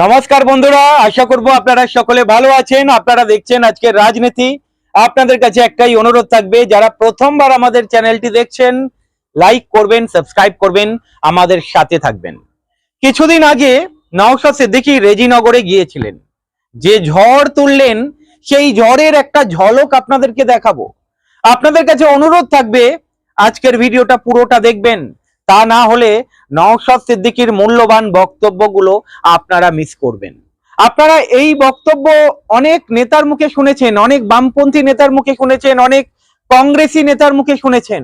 নমস্কার বন্ধুরা, আশা করব আপনারা সকলে ভালো আছেন। আপনারা দেখছেন আজকের রাজনীতি। আপনাদের কাছে একটাই অনুরোধ থাকবে, যারা প্রথমবার আমাদের চ্যানেলটি দেখছেন, লাইক করবেন, সাবস্ক্রাইব করবেন, আমাদের সাথে থাকবেন। কিছুদিন আগে নওশাদ সিদ্দিকী রেজিনগরে গিয়েছিলেন। যে ঝড় তুললেন, সেই ঝড়ের একটা ঝলক আপনাদেরকে দেখাবো। আপনাদের কাছে অনুরোধ থাকবে, আজকের ভিডিওটা পুরোটা দেখবেন তা না হলে নওশাদ সিদ্দিকীর মূল্যবান বক্তব্যগুলো আপনারা মিস করবেন। আপনারা এই বক্তব্য অনেক নেতার মুখে শুনেছেন, অনেক বামপন্থী নেতার মুখে শুনেছেন, অনেক কংগ্রেসি নেতার মুখে শুনেছেন।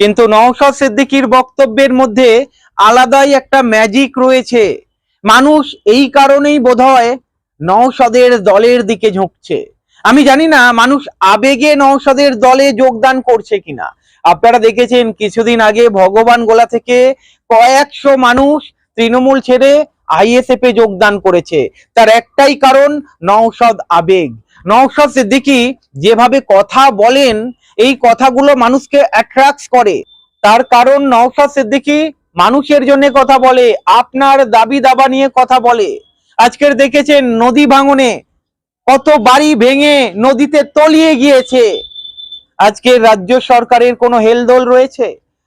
কিন্তু নওশাদ সিদ্দিকীর বক্তব্যের মধ্যে আলাদাই একটা ম্যাজিক রয়েছে। মানুষ এই কারণেই বোধহয় নওশাদের দলের দিকে ঝুঁকছে। আমি জানি না মানুষ আবেগে নওশাদের দলে যোগদান করছে কিনা। আপনারা দেখেছেন কিছুদিন আগে ভগবান গোলা থেকে কয়েকশো মানুষ তৃণমূল ছেড়ে আইএসএফ এ যোগদান করেছে। তার একটাই কারণ, নওশাদ আবেগ। নওশাদ সিদ্দিকী যেভাবে কথা বলেন, এই কথাগুলো মানুষকে অ্যাট্রাক্ট করে। তার কারণ, নওশাদ সিদ্দিকী মানুষের জন্য কথা বলে, আপনার দাবি দাবা নিয়ে কথা বলে। আজকের দেখেছেন নদী ভাঙনে কত বাড়ি ভেঙে নদীতে তলিয়ে গিয়েছে। আজকে রাজ্য সরকারের কোনো হেলদোল রয়েছে?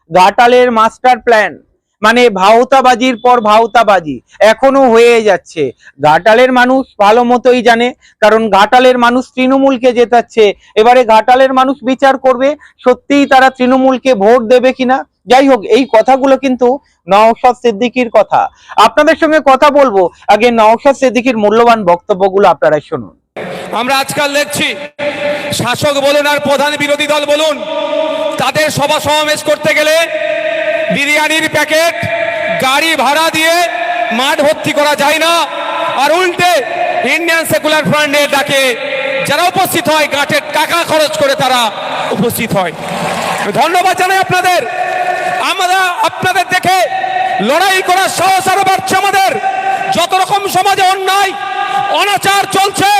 ঘাটালের মাস্টার প্ল্যান মানে ভাওতাবাজির পর ভাওতাবাজি এখনও হয়ে যাচ্ছে। ঘাটালের মানুষ ভালো মতোই জানে, কারণ ঘাটালের মানুষ তৃণমূলকে জেতাচ্ছে। এবারে ঘাটালের মানুষ বিচার করবে, সত্যিই তারা তৃণমূলকে ভোট দেবে কিনা? যাই হোক, এই কথাগুলো কিন্তু নওশাদ সিদ্দিকির কথা। আপনাদের সঙ্গে কথা বলব। আগে নওশাদ সিদ্দিকির মূল্যবান বক্তব্যগুলো আপনারা শুনুন। আমরা আজকাল দেখছি, শাসক বলুন আর প্রধান বিরোধী দল বলুন, তাদের সভা সমাবেশ করতে গেলে বিরিয়ানির প্যাকেট, গাড়ি ভাড়া দিয়ে মাঠ ভর্তি করা যায় না, আর উল্টে ইন্ডিয়ান সেকুলার ফ্রন্টের ডাকে যারা উপস্থিত হয়, গাঁটের টাকা খরচ করে তারা উপস্থিত হয়। ধন্যবাদ জানাই আপনাদের। আমরা আপনাদের দেখে লড়াই করার সাহস আরও বাড়ছে আমাদের। যত রকম সমাজে অন্যায়, অনাচার চলছে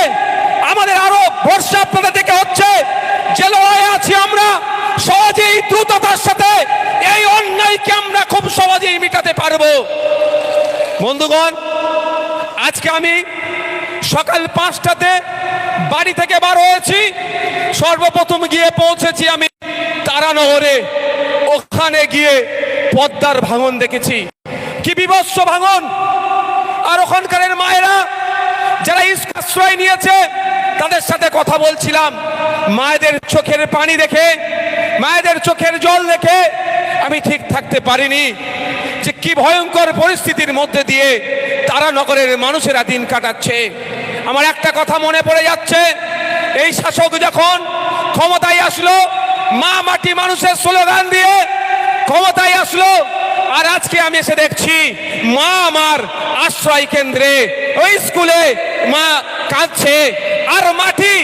আমাদের আরও ভরসা আপনাদের দেখে হচ্ছে যে লড়াই আছি আমরা সহজেই দ্রুততার সাথে এই অন্যায়কে আমরা খুব সহজেই মেটাতে পারব বন্ধুগণ, আজকে আমি সকাল পাঁচটাতে বাড়ি থেকে বার হয়েছি। সর্বপ্রথম গিয়ে পৌঁছেছি আমি তারানগরে। ওখানে গিয়ে পদ্মার ভাঙন দেখেছি। কি বিভৎস ভাঙন! আর ওখানকারের মায়েরা যারা আশ্রয় নিয়েছে, তাদের সাথে কথা বলছিলাম। মায়েদের চোখের পানি দেখে, মায়েদের চোখের জল দেখে আমি ঠিক থাকতে পারিনি। যে কি ভয়ঙ্কর পরিস্থিতির মধ্যে দিয়ে তারা নগরের মানুষেরা দিন কাটাচ্ছে। আমার একটা কথা মনে পড়ে যাচ্ছে, এই শাসক যখন ক্ষমতায় আসলো, মা মাটি মানুষের স্লোগান দিয়ে ক্ষমতায় আসলো, আর আজকে আমি এসে দেখছি মা আমার আশ্রয় কেন্দ্রে, ওই স্কুলে মা কাঁদছে, আর মাটি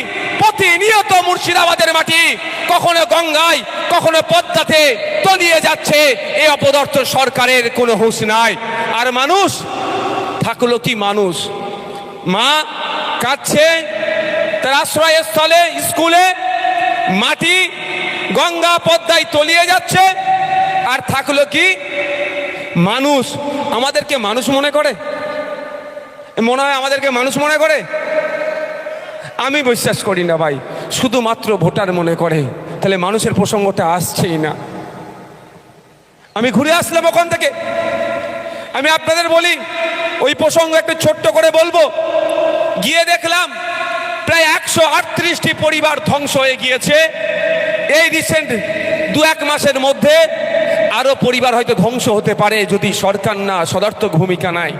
প্রতিনিয়ত মুর্শিদাবাদের মাটি কখনো গঙ্গায়, কখনো পদ্মাতে তলিয়ে যাচ্ছে। এ অপদার্থ সরকারের কোনো হুঁশ নাই। আর মানুষ? থাকল কি মানুষ? মা কাঁদছে, তার আশ্রয়স্থলে, স্কুলে মাটি গঙ্গা পদ্মায় তলিয়ে যাচ্ছে। আর থাকল কি মানুষ? আমাদেরকে মানুষ মনে করে? মনে হয় আমাদেরকে মানুষ মনে করে? আমি বিশ্বাস করি না ভাই। শুধুমাত্র ভোটার মনে করে, তাহলে মানুষের প্রসঙ্গটা আসছেই না। আমি ঘুরে আসলাম ওখান থেকে। আমি আপনাদের বলি, ওই প্রসঙ্গ একটু ছোট্ট করে বলব। গিয়ে দেখলাম, প্রায় একশো আটত্রিশটি পরিবার ধ্বংস হয়ে গিয়েছে। এই রিসেন্ট দু এক মাসের মধ্যে আরও পরিবার হয়তো ধ্বংস হতে পারে যদি সরকার না, সদার্থক ভূমিকা নাই।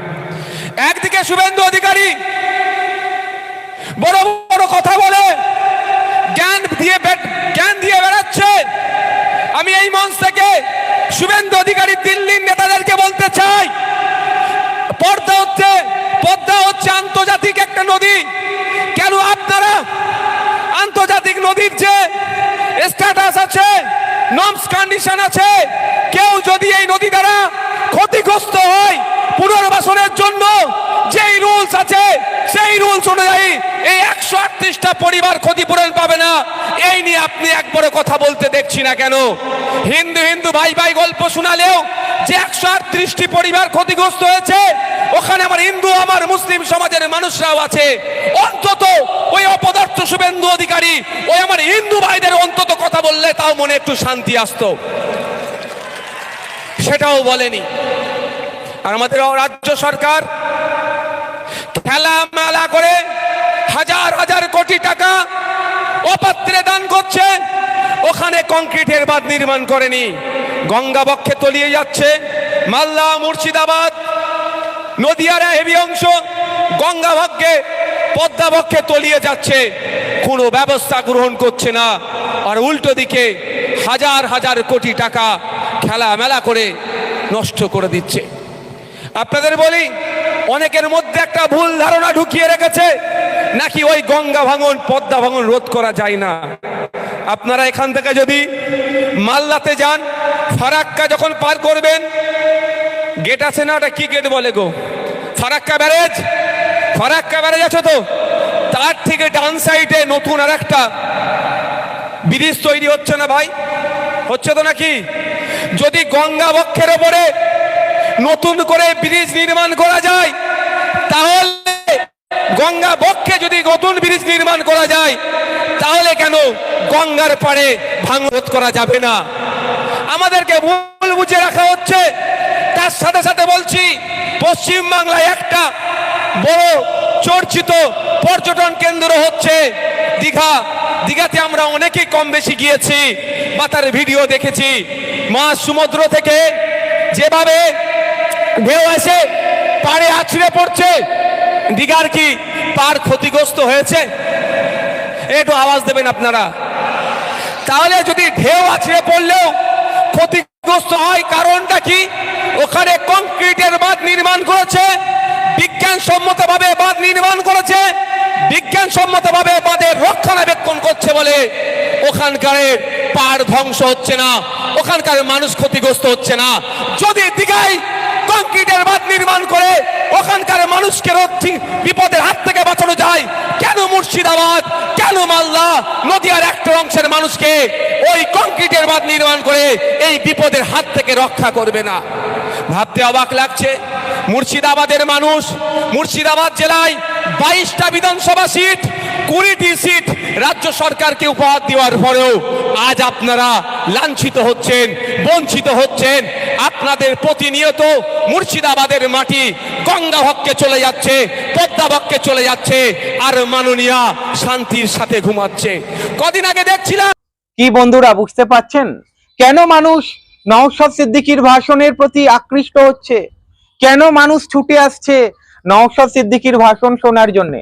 একদিকে শুভেন্দু অধিকারী, বড় বড় কথা বলে জ্ঞান দিয়ে জ্ঞান দিয়ে বেড়াচ্ছে। আমি এই মঞ্চ থেকে শুভেন্দু অধিকারী দিল্লির নেতাদেরকে বলতে চাই, পর্দা হচ্ছে পদ্মা হচ্ছে আন্তর্জাতিক একটা নদী। কেন আপনারা আন্তর্জাতিক নদীর যে স্ট্যাটাস আছে নর্মস কন্ডিশন আছে কেউ যদি এই নদী দ্বারা ক্ষতিগ্রস্ত হয় পুনর্বাসনের জন্য যেই রুলস রুলস আছে সেই রুলস অনুযায়ী এই একশো আটত্রিশটা পরিবার ক্ষতিপূরণ পাবে না এই নিয়ে আপনি কথা বলতে দেখছি না কেন? হিন্দু হিন্দু ভাই ভাই গল্প শোনালেও যে একশো আটত্রিশটি পরিবার ক্ষতিগ্রস্ত হয়েছে, ওখানে আমার হিন্দু, আমার মুসলিম সমাজের মানুষরাও আছে। অন্তত ওই অপদার্থ শুভেন্দু অধিকারী, ওই আমার হিন্দু ভাইদের অন্তত কথা বললে তাও মনে একটু শান্তি আসতো। সেটাও বলেনি। আর আমাদের রাজ্য সরকার খেলা মেলা করে হাজার হাজার কোটি টাকা অপাত্রে দান করছে। ওখানে কংক্রিটের বাঁধ নির্মাণ করেনি। গঙ্গা বক্ষে তলিয়ে যাচ্ছে। মালদা, মুর্শিদাবাদ, নদিয়ার হেভি অংশ গঙ্গা বক্ষে পদ্মা বক্ষে তলিয়ে যাচ্ছে। কোনো ব্যবস্থা গ্রহণ করছে না। আর উল্টো দিকে হাজার হাজার কোটি টাকা খেলা মেলা করে নষ্ট করে দিচ্ছে। আপনাদের বলি অনেকের মধ্যে একটা ভুল ধারণা ঢুকিয়ে রেখেছে, নাকি ওই গঙ্গা ভাঙন, পদ্মা ভাঙন রোধ করা যায় না? আপনারা এখান থেকে যদি মালদাতে যান, ফারাক্কা যখন পার করবেন, গেট আছে না, ওটা কি গেট বলে গো? ফারাক্কা ব্যারেজ? ফারাক্কা ব্যারেজ আছে তো? তার থেকে ডান সাইডে নতুন আর একটা ব্রিজ তৈরি হচ্ছে না ভাই? হচ্ছে তো নাকি? যদি গঙ্গা বক্ষের ওপরে নতুন করে ব্রিজ নির্মাণ করা যায়। তাহলে গঙ্গা বক্ষে যদি নতুন ব্রিজ নির্মাণ করা যায়, তাহলে কেন গঙ্গার পাড়ে ভাঙরোধ করা যাবে না? আমাদেরকে ভুল বুঝে রাখা হচ্ছে। তার সাথে সাথে বলছি, পশ্চিম বাংলায় একটা বড় চর্চিত পর্যটন কেন্দ্র হচ্ছে দীঘা। দীঘাতে আমরা অনেকেই কম বেশি গিয়েছি বা তার ভিডিও দেখেছি। মা সমুদ্র থেকে যেভাবে ঢেউ এসে পাড়ে আছড়ে পড়ছে। দীঘার কি পার ক্ষতিগ্রস্ত হয়েছে? একটু আওয়াজ দেবেন আপনারা। তাহলে যদি ঢেউ আছড়ে পড়লেও ক্ষতিগ্রস্ত হয়, কারণটা কি? ওখানে কংক্রিটের বাঁধ নির্মাণ করেছে বিজ্ঞানসম্মত ভাবে বাঁধ নির্মাণ করেছে বিজ্ঞানসম্মত ভাবে বাঁধের রক্ষণাবেক্ষণ করছে বলে ওখানকার পাড় ধ্বংস হচ্ছে না, ওখানকার মানুষ ক্ষতিগ্রস্ত হচ্ছে না। যদি দীঘায় কংক্রিটের বাঁধ নির্মাণ করে ওখানকার মানুষকে রক্ষী বিপদের হাত থেকে বাঁচানো যায়। কেন মুর্শিদাবাদ? কেন মালদা? নদিয়ার একটা অংশের মানুষকে ওই কংক্রিটের বাঁধ নির্মাণ করে এই বিপদের হাত থেকে রক্ষা করবে না। ভাবতে অবাক লাগছে, মুর্শিদাবাদের মানুষ মুর্শিদাবাদ জেলায় বাইশটা বিধানসভা সিট কুড়িটি সিট রাজ্য সরকারকে উপহার দেওয়ার পরেও আজ আপনারা লাঞ্ছিত হচ্ছেন, বঞ্চিত হচ্ছেন। আপনাদের প্রতিনিয়ত মুর্শিদাবাদের মাটি গঙ্গা হককে চলে যাচ্ছে, পদ্মা বক্ষে চলে যাচ্ছে, আর মাননীয়া শান্তির সাথে ঘুমাচ্ছে। কদিন আগে দেখছিলাম কি বন্ধুরা, বুঝতে পাচ্ছেন কেন মানুষ নওশাদ সিদ্দিকীর ভাষণের প্রতি আকৃষ্ট হচ্ছে? কেন মানুষ ছুটে আসছে নওশাদ সিদ্দিকীর ভাষণ শোনার জন্য?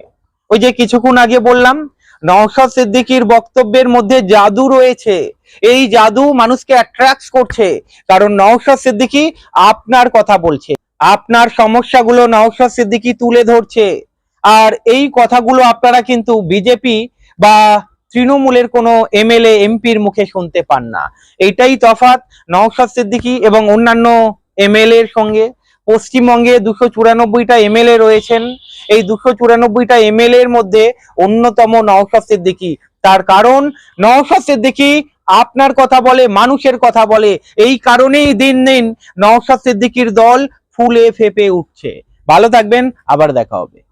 ওই যে কিছুক্ষণ আগে বললাম, নওশাদ সিদ্দিকীর বক্তব্যের মধ্যে জাদু রয়েছে। এই জাদু মানুষকে অ্যাট্রাক্ট করছে, কারণ নওশাদ সিদ্দিকী আপনার কথা বলছে। আপনার সমস্যাগুলো নওশাদ সিদ্দিকী তুলে ধরছে। আর এই কথাগুলো আপনারা কিন্তু বিজেপি বা তৃণমূলের কোনো এমএলএ এমপির মুখে শুনতে পান না। এইটাই তফাৎ নওশাদ সিদ্দিকী এবং অন্যান্য এমএলএ এর সঙ্গে। পশ্চিমবঙ্গে দুশো চুরানব্বইটা এমএলএ রয়েছেন। এই দুশো চুরানব্বইটা এমএলএ এর মধ্যে অন্যতম নওশাদ সিদ্দিকি। তার কারণ, নওশাদ সিদ্দিকি আপনার কথা বলে, মানুষের কথা বলে। এই কারণেই দিন দিন নওশাদ সিদ্দিকির দল ফুলে ফেপে উঠছে। ভালো থাকবেন, আবার দেখা হবে।